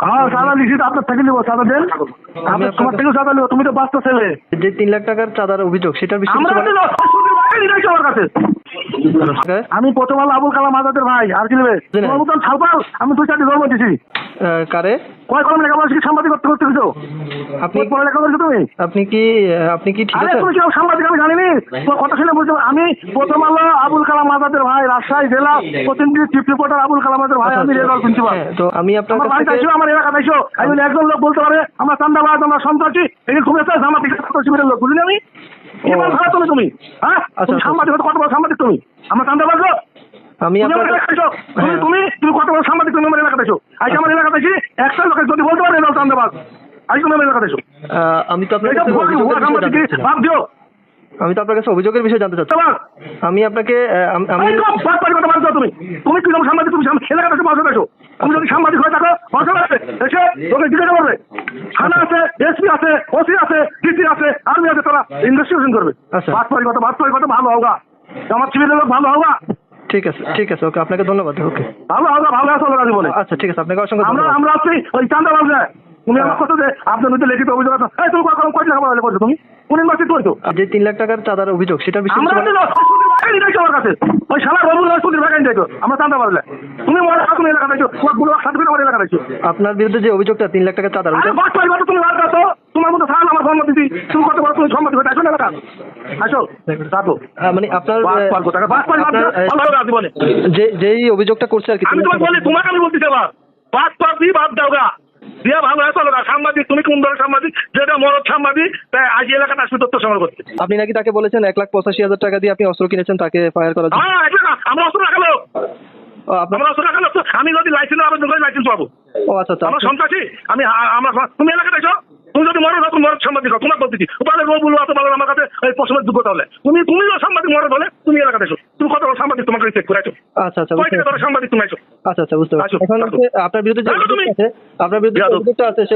হ্যাঁ। চাঁদা আপনার থেকে নিবো চাঁদা দেন। আপনার তোমার থেকেও চাঁদা নেব তুমি তো বাঁচতে ছেলে যে তিন লাখ টাকার চাঁদার অভিযোগ সেটা বিষয়ে আমরা কিছু। কাছে? আমি প্রথম আলো আবুল কালাম আজাদের ভাই আর কি নেবে। তোমার মতন ছালপাল আমি দুই চারটি ধর্ম দিছি। কারে? কয় কলম লেখাপড়া শিখে সাংবাদিক করতে করতে গেছো আপনি পড়া লেখা করছ তুমি? আপনি কি আপনি কি ঠিক আছে তুমি কেউ সাংবাদিক আমি জানিনি? তোমার কথা শুনে বলছো আমি প্রথম আলো আবুল কালাম আজাদের ভাই রাজশাহী জেলা প্রতিনিধি চিফ রিপোর্টার আবুল কালাম আজাদের ভাই আমি রেজাল প্রিন্সিপাল হ্যাঁ, তো আমি আপনার আমার কাছ বাড়িতে আসো আমার এলাকা আসো আমি একজন লোক বলতে পারে আমরা চান্দাবাজ আমরা সন্ত্রাসী এগুলো খুব একটা সাংবাদিক শিবিরের লোক বুঝলি আমি? কি ও। বল খারাপ তুমি তুমি। হ্যাঁ? আচ্ছা, তুমি আচ্ছা। সাংবাদিক কত বড় সাংবাদিক তুমি? আমরা চান্দাবাজ লোক আমি তুমি আপনার আমার এলাকায় এসো। তুমি। তুমি তুমি কত বড় সাংবাদিক তুমি আমার এলাকাতে আজ আমার এলাকাতে এসে একটা লোকের যদি বলতে পারে এরাও চান্দাবাজ আজ তুমি আমার এলাকাতে এসো। আমি তো কাছে। দিও। আমি তো আপনার কাছে অভিযোগের বিষয়ে জানতে চাচ্ছি আমি আপনাকে আমি তুমি। তুমি কি সাংবাদিক তুমি এসে বসে দেখো তুমি যদি সাংবাদিক হয়ে থাকো বসে আছে এসে তোকে জিজ্ঞাসা করবে। থানা আছে এসপি আছে ওসি আছে আর্মি আছে তারা ইনভেস্টিগেশন করবে। আচ্ছা। বাদ পারি কথা বাদ কথা ভালো আমার সিভিলের লোক ভালো ঠিক আছে ঠিক আছে ওকে আপনাকে ধন্যবাদ ওকে। ভালো ভালো আছে ওরা জীবনে। আচ্ছা ঠিক আছে আপনাকে অসংখ্য আমরা আমরা আছি ওই চান্দা বাজে তুমি আমার কথা যে আপনার মধ্যে লিখিত অভিযোগ আছে। এই তুমি কখন কয় টাকা বলে করছ তুমি? কোন করছ যে তিন লাখ টাকার চাঁদার অভিযোগ বিষয়ে আমরা কিছু আমার ওই শালা রবুল সুদের বাগান দিয়েছ আমরা চান্দা বাজলে তুমি মনে এলাকা তোমারগুলো সার্টিফিকেট আমার এলাকা আপনার বিরুদ্ধে যে অভিযোগটা তিন লাখ টাকা চাঁদার তুমি বার দাও তোমার মতো সাল আমার সম্মতি দিই। তুমি কত বড় তুমি সম্মতি হতে আসো না এলাকা। আসো। রাখো মানে আপনার যে যেই অভিযোগটা করছে আর কি আমি তোমাকে টাকা- বলি তোমাকে আমি বলতেছি আবার বাস পাস দিয়ে বাদ দাও গা। দিয়ে ভালো আছে লোক সাংবাদিক তুমি কোন ধরনের সাংবাদিক? যেটা মরদ সাংবাদিক তাই আজ এই আসবে তথ্য সংগ্রহ করতে। আপনি নাকি তাকে বলেছেন এক লাখ পঁচাশি হাজার টাকা দিয়ে আপনি অস্ত্র কিনেছেন তাকে ফায়ার করার জন্য? হ্যাঁ আমরা অস্ত্র রাখালো। আমরা অস্ত্র রাখালো। আমি যদি লাইসেন্স আবেদন করি লাইসেন্স পাবো। ও আচ্ছা আচ্ছা। আমরা সন্ত্রাসী। আমি আমরা তুমি এলাকাতে এসো। তুমি যদি মরদ হও, তুমি মরদ সাংবাদিক হও, তোমার বলতেছি তাহলে রোগ বলব অত বলো আমার কাছে এই প্রশ্নের যোগ্যতা হলে তুমি তুমি সাংবাদিক মরদ হলে তুমি এলাকাতে এসো। তুমি কত সাংবাদিক তোমাকে চেক করে আছো আচ্ছা আচ্ছা কয় টাকা সাংবাদিক তুমি আছো আচ্ছা আচ্ছা বুঝতে পারছি। এখন আপনার বিরুদ্ধে যে তুমি। অভিযোগটা আছে আপনার বিরুদ্ধে যে অভিযোগটা আছে সে